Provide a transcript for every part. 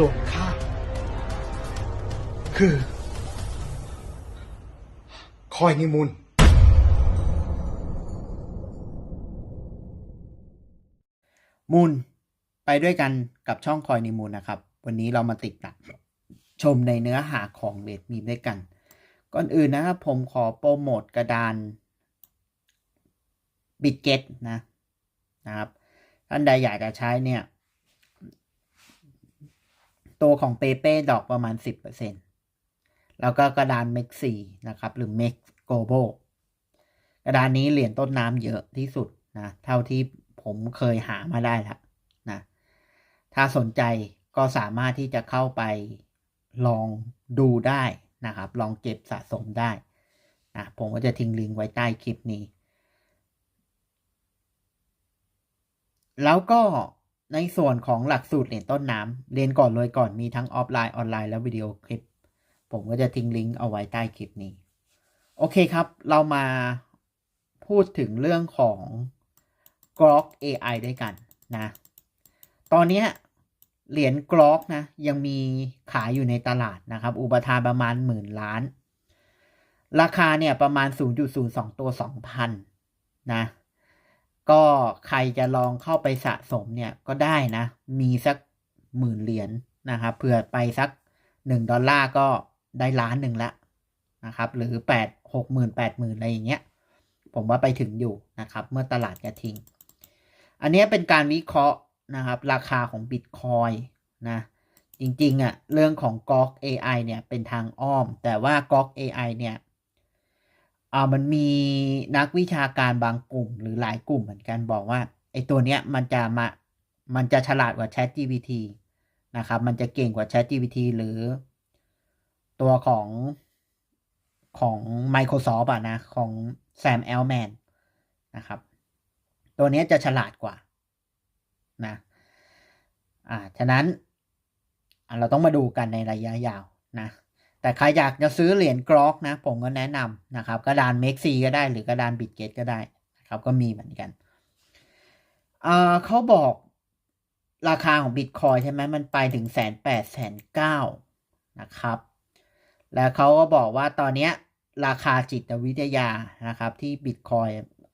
ส่วนข้าคือ คอยนิมุนมูลไปด้วยกันกับช่องคอยนิมูลนะครับ วันนี้เรามาติดตามชมในเนื้อหาของเลดมีด้วยกัน ก่อนอื่นนะครับผมขอโปรโมทกระดานบิดเกตนะนะครับท่านใดอยากจะใช้เนี่ย ตัวของเปเป้ดอกประมาณ 10%แล้วก็กระดานเม็กซีนะครับ หรือเม็กโกโบกระดานนี้เหรียญต้นน้ำเยอะที่สุดนะเท่าที่ผมเคยหามาได้ล้วนะถ้าสนใจก็สามารถที่จะเข้าไปลองดูได้นะครับ ลองเก็บสะสมได้นะผมก็จะทิ้งลิงก์ไว้ใต้คลิปนี้ แล้วก็ ในส่วนของหลักสูตรเรียญต้นน้ำเรียนก่อนเลยก่อนมีทั้งออฟไลน์ออนไลน์และวิดีโอคลิป ผมก็จะทิ้งลิงก์เอาไว้ใต้คลิปนี้ โอเคครับ เรามาพูดถึงเรื่องของ Grok AI ด้วยกันนะ ตอนนี้เหรียญ Grok นะ ยังมีขายอยู่ในตลาดนะครับ อุปทานประมาณหมื่นล้าน ราคาเนี่ยประมาณ 0.02 ตัว 2,000 นะ ใครจะลองเข้าไปสะสมเนี่ยก็ได้นะ มีสักหมื่นเหรียญนะครับเผื่อไปสัก 1 ดอลลาร์ก็ได้ล้านหนึ่งละนะครับ หรือ 8 6 0 0 0 0 8 0,000 อะไรอย่างเงี้ย ผมว่าไปถึงอยู่นะครับ เมื่อตลาดกระทิง อันนี้เป็นการวิเคราะห์นะครับ ราคาของบิตคอยนะ จริงๆอะ่ะเรื่องของ g o g AI เนี่ยเป็นทางอ้อม แต่ว่า g o g AI เนี่ย อ่ามันมีนักวิชาการบางกลุ่ม หรือหลายกลุ่มเหมือนกันบอกว่าไอ้ตัวเนี้ยมันจะมามันจะฉลาดกว่า Chat GPT นะครับ มันจะเก่งกว่า Chat GPT หรือ ตัวของของ Microsoft อะนะของ Sam Altman นะครับ ตัวนี้จะฉลาดกว่านะอ่าฉะนั้นเราต้องมาดูกันในระยะยาวนะ แต่ใครอยากจะซื้อเหรียญกรอกนะ ผมก็แนะนำนะครับ กระดานเม็กซีก็ได้หรือกระดานบิตเกตก็ได้นะครับ ก็มีเหมือนกันอ่าเขาบอกราคาของบิตคอยใช่ไหมมันไปถึงแสนแปดแสนเก้านะครับ แล้วเขาก็บอกว่าตอนนี้ราคาจิตวิทยานะครับ ที่บิตคอย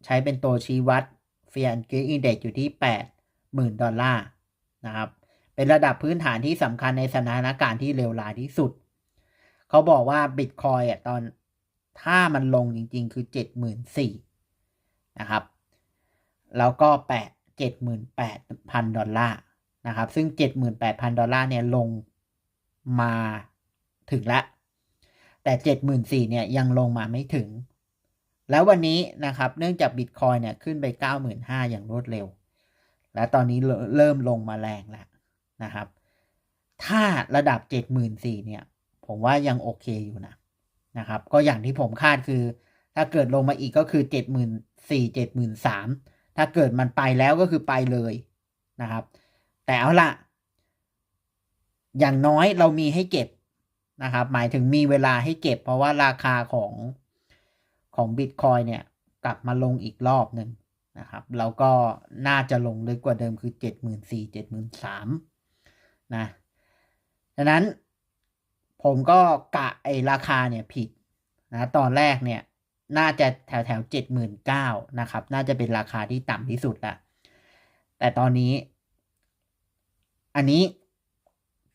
ใช้เป็นตัวชี้วัดเฟียนเกอินเด็กอยู่ที่แปดหมื่นดอลลาร์นะครับ เป็นระดับพื้นฐานที่สำคัญในสถานการณ์ที่เลวร้ายที่สุด เขาบอกว่าบิตคอยอะตอนถ้ามันลงจริงๆ คือเจ็ดหมื่นสี่นะครับ แล้วก็แปดเจ็ดหมื่นแปดพันดอลลาร์นะครับ ซึ่งเจ็ดหมื่นแปดพันดอลลาร์เนี่ยลงมาถึงล้วแต่เจ็ดหมื่นสี่เนี่ยยังลงมาไม่ถึง แล้ววันนี้นะครับ เนื่องจากบิตคอยเนี่ยขึ้นไปเก้าหมื่นห้าอย่างรวดเร็ว และตอนนี้เริ่มลงมาแรงแล้วนะครับ ถ้าระดับเจ็ดหมื่นสี่เนี่ย ผมว่ายังโอเคอยู่นะนะครับ ก็อย่างที่ผมคาดคือ ถ้าเกิดลงมาอีกก็คือเจ็ดหมื่นสี่เจ็ดหมื่นสามถ้าเกิดมันไปแล้วก็คือไปเลยนะครับ แต่เอาละอย่างน้อยเรามีให้เก็บนะครับ หมายถึงมีเวลาให้เก็บ เพราะว่าราคาของของบิตคอยเนี่ยกลับมาลงอีกรอบหนึ่งนะครับแล้วก็น่าจะลงลึกกว่าเดิมคือเจ็ดหมื่นสี่เจ็ดหมื่นสามนะดังนั้น ผมก็กะไอราคาเนี่ยผิดนะตอนแรกเนี่ยน่าจะแถวแถวเจ็ดหมื่นเก้านะครับ น่าจะเป็นราคาที่ต่ำที่สุดละแต่ตอนนี้ อันนี้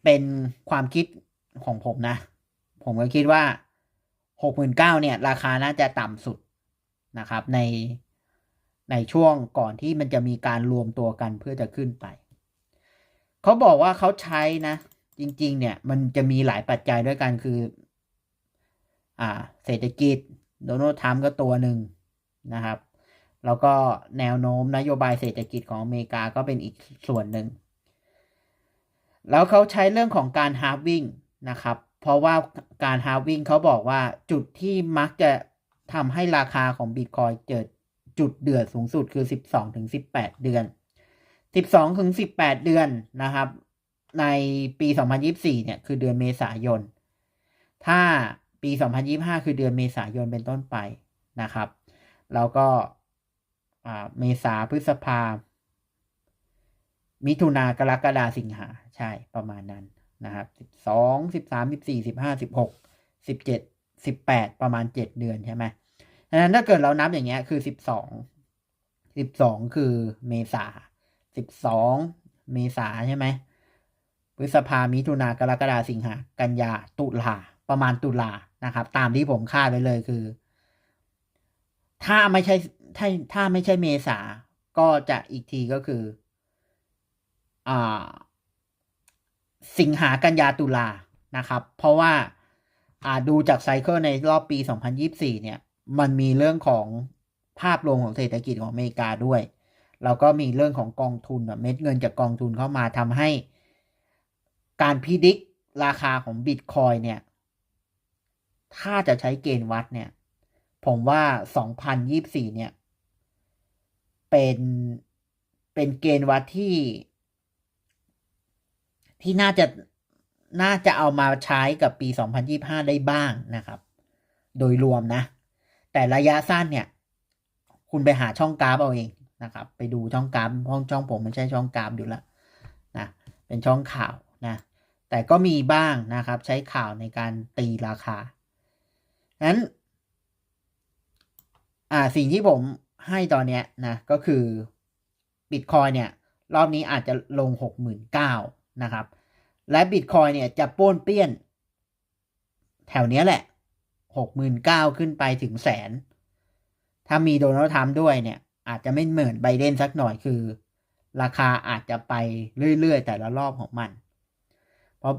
เป็นความคิดของผมนะ ผมก็คิดว่าหกหมื่นเก้าเนี่ย ราคาน่าจะต่ำสุดนะครับ ในในช่วงก่อนที่มันจะมีการรวมตัวกันเพื่อจะขึ้นไป เขาบอกว่าเขาใช้นะ จริง ๆ เนี่ย มันจะมีหลายปัจจัยด้วยกันคือ อ่า เศรษฐกิจโดนัลด์ทรัมป์ก็ตัวหนึ่งนะครับ แล้วก็แนวโน้มนโยบายเศรษฐกิจของอเมริกาก็เป็นอีกส่วนหนึ่ง แล้วเขาใช้เรื่องของการฮาร์วิ่งนะครับ เพราะว่าการฮาร์วิ่งเขาบอกว่าจุดที่มักจะทำให้ราคาของบิตคอยเกิดจุดเดือดสูงสุดคือ 12ถึง18 เดือน 12ถึง18 เดือนนะครับ ในปี 2024 เนี่ย คือเดือนเมษายน ถ้าปี 2025 คือเดือนเมษายนเป็นต้นไปนะครับ แล้วก็เมษาพฤษภา มิถุนากรกฎาสิงหา ใช่ประมาณนั้นนะครับสิบสองสิบสามสิบสี่สิบห้าสิบหกสิบเจ็ดสิบแปดประมาณเจ็ดเดือนใช่ไหมดังนั้นถ้าเกิดเรานับอย่างเงี้ยคือสิบสองสิบสองคือเมษาสิบสองเมษาใช่ไหม พฤษภามิถุนากรกฎาสิงหากันยาตุลาประมาณตุลานะครับ ตามที่ผมคาดไว้เลยคือ ถ้าไม่ใช่ถ้าถ้าไม่ใช่เมษาก็จะอีกทีก็คืออ่าสิงหากันยาตุลานะครับ เพราะว่าอ่าดูจากไซเคิลในรอบปี 2024 เนี่ย มันมีเรื่องของภาพรวมของเศรษฐกิจของอเมริกาด้วย แล้วก็มีเรื่องของกองทุนแบบเม็ดเงินจากกองทุนเข้ามาทำให้ การพิจิกราคาของบิตคอยเนี่ย ถ้าจะใช้เกณฑ์วัดเนี่ย ผมว่า 2024 เนี่ย เป็นเป็นเกณฑ์วัดที่ ที่น่าจะน่าจะเอามาใช้กับปี 2025 ได้บ้างนะครับ โดยรวมนะ แต่ระยะสั้นเนี่ย คุณไปหาช่องกราฟเอาเองนะครับ ไปดูช่องกราฟห้องช่องผมไม่ใช่ช่องกราฟอยู่แล้วนะ เป็นช่องข่าว นะแต่ก็มีบ้างนะครับใช้ข่าวในการตีราคานั้นอ่าสิ่งที่ผมให้ตอนเนี้ยนะก็คือบิตคอยเนี่ยรอบนี้อาจจะลงหกหมื่นเก้านะครับ และบิตคอยเนี่ยจะป้วนเปี้ยน แถวเนี้ยแหละหกหมื่นเก้าขึ้นไปถึงแสน ถ้ามีโดนัลด์ทรัมป์ด้วยเนี่ย อาจจะไม่เหมือนไบเดนสักหน่อยคือ ราคาอาจจะไปเรื่อยๆ แต่ละรอบของมัน เพราะ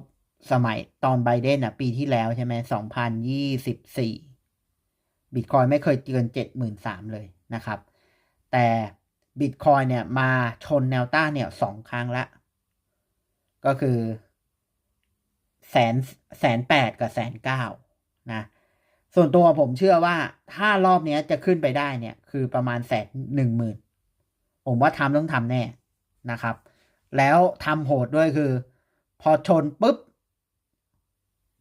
สมัยตอนไบเดนอะ ปีที่แล้วใช่ไหมสองพันยี่สิบสี่บิตคอยไม่เคยเกินเจ็ดหมื่นสามเลยนะครับ แต่บิตคอยเนี่ยมาชนแนวต้านเนี่ยสองครั้งละ ก็คือแสนแสนแปดกับแสนเก้านะ ส่วนตัวผมเชื่อว่าถ้ารอบนี้จะขึ้นไปได้เนี่ย คือประมาณแสนหนึ่งหมื่นผมว่าทำต้องทำแน่นะครับ แล้วทำโหดด้วยคือ พอชนปุ๊บ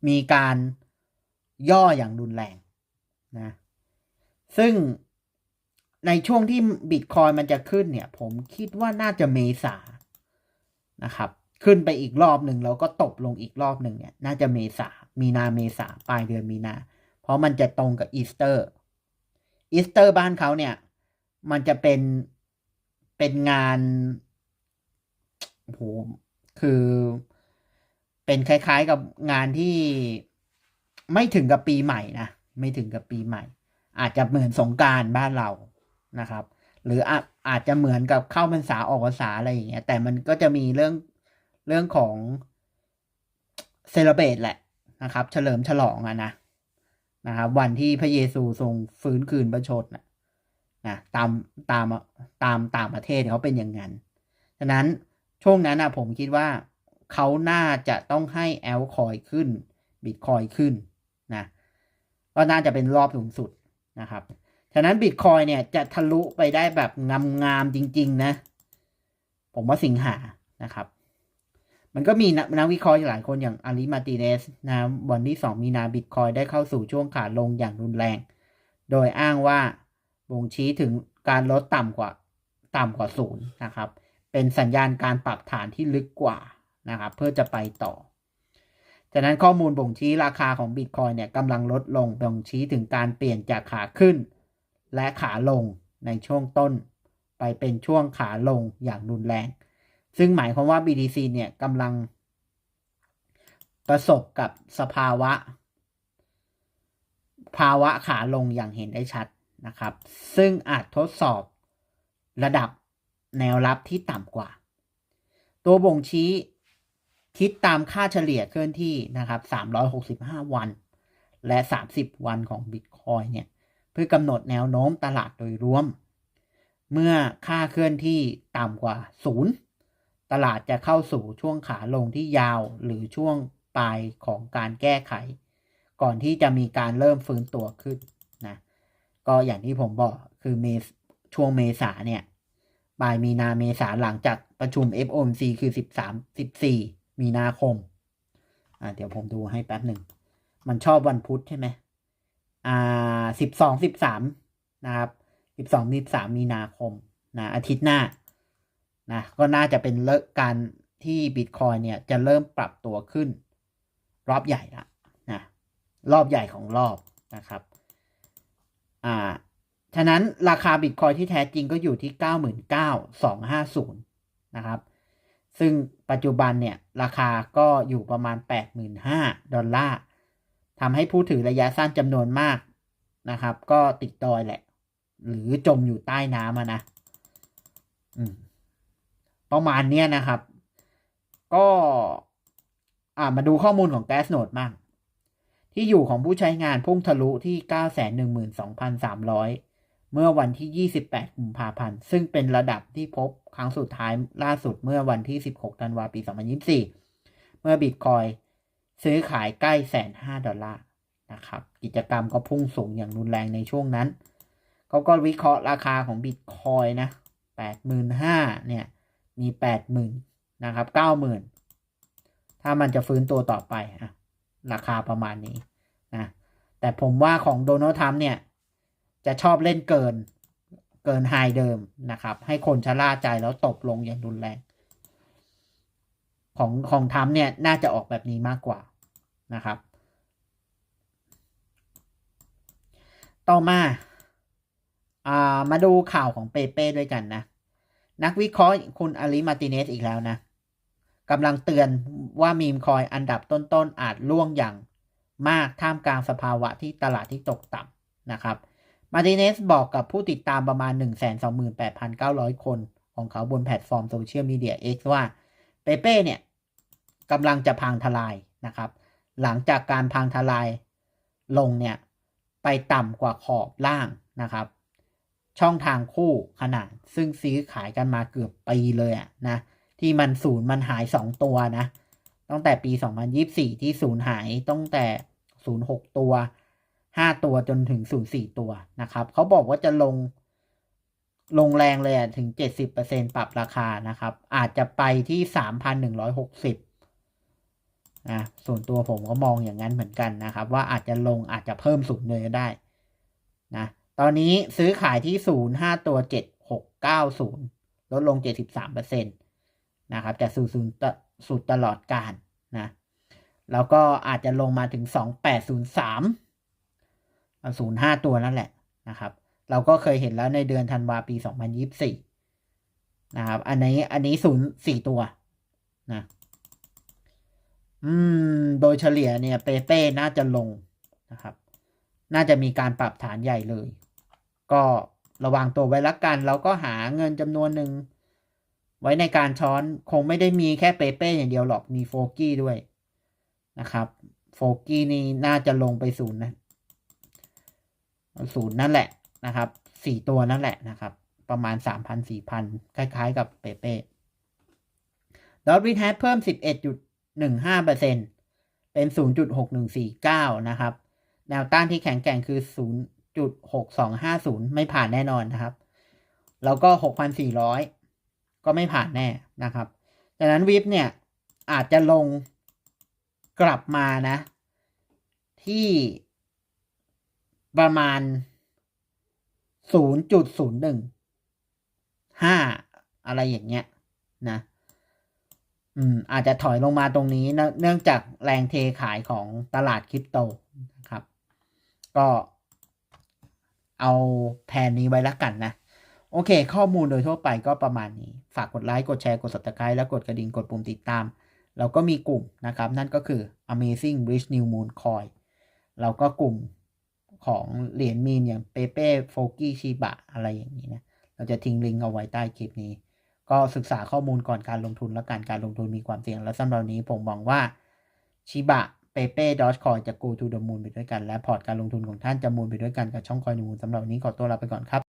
มีการย่ออย่างรุนแรงนะ ซึ่งในช่วงที่บิตคอยมันจะขึ้นเนี่ย ผมคิดว่าน่าจะเมษานะครับ ขึ้นไปอีกรอบหนึ่งแล้วก็ตกลงอีกรอบหนึ่งเนี่ย น่าจะเมษา มีนาเมษาปลายเดือนมีนา เพราะมันจะตรงกับอีสเตอร์ อีสเตอร์บ้านเขาเนี่ย มันจะเป็น เป็นงานโอ้โหคือ เป็นคล้ายๆกับงานที่ไม่ถึงกับปีใหม่นะไม่ถึงกับปีใหม่ อาจจะเหมือนสงการบ้านเรานะครับ หรืออาอาจจะเหมือนกับเข้าพรรษาออกพรรษาอะไรอย่างเงี้ย แต่มันก็จะมีเรื่องเรื่องของเซเลเบตแหละนะครับ เฉลิมฉลองอะนะนะครับวันที่พระเยซูทรงฟื้นคืนพระชนนะนะตามตามตามต่างประเทศเขาเป็นอย่างนั้น ฉะนั้นช่วงนั้นนะผมคิดว่า เขาน่าจะต้องให้แอลคอยขึ้นบิตคอยขึ้นนะก็น่าจะเป็นรอบสูงสุดนะครับ ฉะนั้นบิตคอยเนี่ยจะทะลุไปได้แบบงามๆจริง ๆ นะ ผมว่าสิงหานะครับ มันก็มีนักวิเคราะห์หลายคนอย่างอาริมาติเนสนะวันที่ 2 มีนาบิตคอยได้เข้าสู่ช่วงขาลงอย่างรุนแรง โดยอ้างว่าบ่งชี้ถึงการลดต่ำกว่าต่ำกว่าศูนย์นะครับ เป็นสัญญาณการปรับฐานที่ลึกกว่า นะครับเพื่อจะไปต่อฉะนั้นข้อมูลบ่งชี้ราคาของบิตคอยเนี่ยกำลังลดลงบ่งชี้ถึงการเปลี่ยนจากขาขึ้น และขาลงในช่วงต้น ไปเป็นช่วงขาลงอย่างรุนแรง ซึ่งหมายความว่า BTC เนี่ยกำลังประสบกับสภาวะ ภาวะขาลงอย่างเห็นได้ชัดนะครับ ซึ่งอาจทดสอบระดับแนวรับที่ต่ำกว่า ตัวบ่งชี้ คิดตามค่าเฉลี่ยเคลื่อนที่นะครับ365 วัน และ 30 วันของ Bitcoin เนี่ยเพื่อกำหนดแนวโน้มตลาดโดยรวม เมื่อค่าเคลื่อนที่ต่ำกว่า 0 ตลาดจะเข้าสู่ช่วงขาลงที่ยาวหรือช่วงปลายของการแก้ไข ก่อนที่จะมีการเริ่มฟื้นตัวขึ้นนะก็อย่างที่ผมบอกคือเมช่วงเมษาเนี่ยปลายมีนาเมษาหลังจากประชุม FOMC คือ 13 14 มีนาคม อ่า เดี๋ยวผมดูให้แป๊บหนึ่ง มันชอบวันพุธใช่ไหมอ่า12 13นะครับ12 13มีนาคมนะอาทิตย์หน้านะก็น่าจะเป็นเลิกการที่บิตคอยเนี่ยจะเริ่มปรับตัวขึ้น รอบใหญ่ละนะรอบใหญ่ของรอบนะครับ อ่า ฉะนั้นราคาบิตคอยที่แท้จริงก็อยู่ที่ 99,250 นะครับ ซึ่งปัจจุบันเนี่ยราคาก็อยู่ประมาณ 85,000 ดอลลาร์ทำให้ผู้ถือระยะสั้นจำนวนมากนะครับ ก็ติดดอยแหละ หรือจมอยู่ใต้น้ำนะประมาณเนี้ยนะครับ ก็อ่ามาดูข้อมูลของ Gas Node บ้างที่อยู่ของผู้ใช้งานพุ่งทะลุที่ 912,300 เมื่อวันที่ 28 กุมภาพันธ์ ซึ่งเป็นระดับที่พบครั้งสุดท้ายล่าสุดเมื่อวันที่ 16 ธันวาคมปี 2024 เมื่อบิตคอยซื้อขายใกล้แสนห้าดอลลาร์นะครับ กิจกรรมก็พุ่งสูงอย่างรุนแรงในช่วงนั้น เขาก็วิเคราะห์ราคาของบิตคอยนะ85,000เนี่ย มี 80,000นะครับ 90,000 ถ้ามันจะฟื้นตัวต่อไปอะราคาประมาณนี้นะ แต่ผมว่าของโดนัลด์ทรัมป์เนี่ย จะชอบเล่นเกินเกินไฮเดิมนะครับ ให้คนชะล่าใจแล้วตบลงอย่างรุนแรง ของของทัมเนี่ยน่าจะออกแบบนี้มากกว่านะครับ ต่อมาอ่ามาดูข่าวของเปเป้ด้วยกันนะ นักวิเคราะห์คุณอาลีมาติเนสอีกแล้วนะกำลังเตือนว่ามีมคอยอันดับต้นๆอาจล่วงอย่างมากท่ามกลางสภาวะที่ตลาดที่ตกต่ำนะครับ มาติเนสบอกกับผู้ติดตามประมาณ 128,900 คนของเขาบนแพลตฟอร์มโซเชียลมีเดีย X ว่า เปเป้เนี่ยกำลังจะพังทลายนะครับ หลังจากการพังทลายลงเนี่ย ไปต่ำกว่าขอบล่างนะครับ ช่องทางคู่ขนาด ซึ่งซื้อขายกันมาเกือบปีเลยอะนะ ที่มันศูนย์มันหาย 2 ตัวนะ ตั้งแต่ปี 2024 ที่ศูนย์หายตั้งแต่ 06 ตัว 5 ตัวจนถึง 04 ตัวนะครับเขาบอกว่าจะลงลงแรงเลยถึง 70%ปรับราคานะครับ อาจจะไปที่ 3,160นะส่วนตัวผมก็มองอย่างนั้นเหมือนกันนะครับ ว่าอาจจะลงอาจจะเพิ่มศูนย์เลยก็ได้นะตอนนี้ซื้อขายที่ศูนย์ห้าตัวเจ็ดหกเก้าศูนย์ลดลงเจ็ดสิบสามเปอร์เซ็นตนะครับจากสูศูนย์สุดตลอดการนะแล้วก็อาจจะลงมาถึงสองแปด ศูนย์สาศูนย์ห้าตัวนั่นแหละนะครับ เราก็เคยเห็นแล้วในเดือนธันวาปีสองพันยี่สี่นะครับ อันนี้อันนี้ศูนย์สี่ตัวนะอืม โดยเฉลี่ยเนี่ยเปเป้น่าจะลงนะครับ น่าจะมีการปรับฐานใหญ่เลย ก็ระวังตัวไว้ละกันแล้วก็หาเงินจำนวนหนึ่ง ไว้ในการช้อนคงไม่ได้มีแค่เปเป้อย่างเดียวหรอกมีโฟกี้ด้วยนะครับ โฟกี้นี่น่าจะลงไปศูนย์นะ ศูนย์นั่นแหละนะครับสี่ตัวนั่นแหละนะครับ ประมาณสามพันสี่พันคล้ายๆ กับเปเป้ดอทวิทแฮเพิ่มสิบเอ็ดจุดหนึ่งห้าเปอร์เซ็นเป็นศูนย์จุดหกหนึ่งสี่เก้านะครับ แนวต้านที่แข็งแกร่งคือ0.6250ไม่ผ่านแน่นอนนะครับ แล้วก็6,400ก็ไม่ผ่านแน่นะครับดังนั้นวิปเนี่ยอาจจะลงกลับมานะ ที่ ประมาณ0.015อะไรอย่างเงี้ยนะอืมอาจจะถอยลงมาตรงนี้เนื่องจากแรงเทขายของตลาดคริปโตนะครับ ก็เอาแผนนี้ไว้ละกันนะ โอเค ข้อมูลโดยทั่วไปก็ประมาณนี้ ฝากกดไลค์ กดแชร์ กด subscribe และกดกระดิ่ง กดปุ่มติดตาม เราก็มีกลุ่มนะครับ นั่นก็คือ Amazing Rich New Moon Coin เราก็กลุ่ม ของเหรียญมีนอย่างเปเป้โฟกี้ชิบะอะไรอย่างนี้นะ เราจะทิ้งลิงก์เอาไว้ใต้คลิปนี้ ก็ศึกษาข้อมูลก่อนการลงทุนและการการลงทุนมีความเสี่ยง และสำหรับนี้ผมมองว่าชิบะเปเป้ดอชคอยจะกูทูดมูลไปด้วยกัน และพอร์ตการลงทุนของท่านจะมูนไปด้วยกันกับช่องคอยนูนสำหรับวันนี้ขอตัวลาไปก่อนครับ